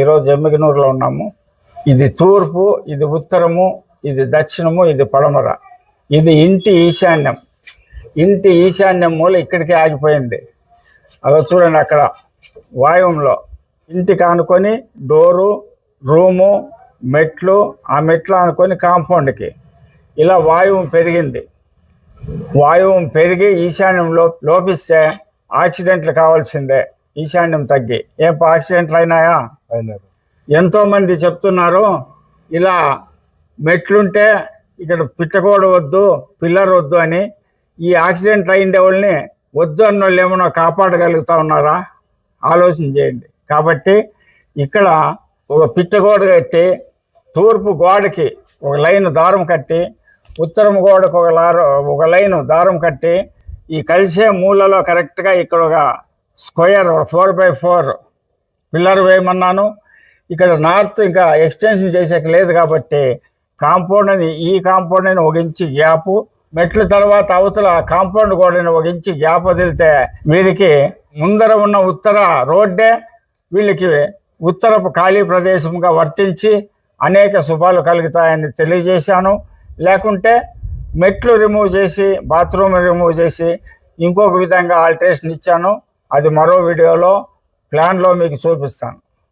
ఈరోజు ఎమ్మిగనూరులో ఉన్నాము. ఇది తూర్పు ఇది ఉత్తరము ఇది దక్షిణము ఇది పడమర. ఇది ఇంటి ఈశాన్యం. ఇంటి ఈశాన్యం మూల ఇక్కడికి ఆగిపోయింది. అలా చూడండి అక్కడ వాయువంలో. ఇంటికి ఆనుకొని డోరు రూము మెట్లు ఆ మెట్లు ఆనుకొని కాంపౌండ్కి. ఇలా వాయువు పెరిగింది. వాయువు పెరిగి ఈశాన్యంలో లోపిస్తే యాక్సిడెంట్లు కావాల్సిందే. ఈశాన్యం తగ్గి. ఏం యాక్సిడెంట్లు అయినాయా అయినారు ఎంతోమంది చెప్తున్నారు ఇలా మెట్లుంటే ఇక్కడ పిట్టగోడ వద్దు పిల్లర్ వద్దు అని ఈ యాక్సిడెంట్ అయిండే వాళ్ళని వద్దు అన్న వాళ్ళు ఏమైనా కాపాడగలుగుతా ఉన్నారా? ఆలోచన చేయండి. కాబట్టి ఇక్కడ ఒక పిట్టగోడ కట్టి తూర్పు గోడకి ఒక లైన్ దారం కట్టి ఉత్తరం గోడకు ఒక లార ఒక లైన్ దారం కట్టి ఈ కలిసే మూలలో కరెక్ట్గా ఇక్కడ ఒక square four by four pillar వేయమన్నాను. ఇక్కడ నార్త్ ఇంకా ఎక్స్టెన్షన్ చేసేకి లేదు కాబట్టి కాంపౌండ్ అని ఈ కాంపౌండ్ అని ఒక ఇంచి గ్యాప్. మెట్ల తర్వాత అవతల కాంపౌండ్ గోడని ఒక గ్యాప్ వదిలితే వీరికి ముందర ఉన్న ఉత్తర రోడ్డే వీళ్ళకి ఉత్తరపు ఖాళీ ప్రదేశంగా వర్తించి అనేక శుభాలు కలుగుతాయని తెలియజేశాను. లేకుంటే మెట్లు రిమూవ్ చేసి బాత్రూమ్ రిమూవ్ చేసి ఇంకొక విధంగా ఆల్టరేషన్ ఇచ్చాను. అది మరో వీడియోలో ప్లాన్లో మీకు చూపిస్తాను.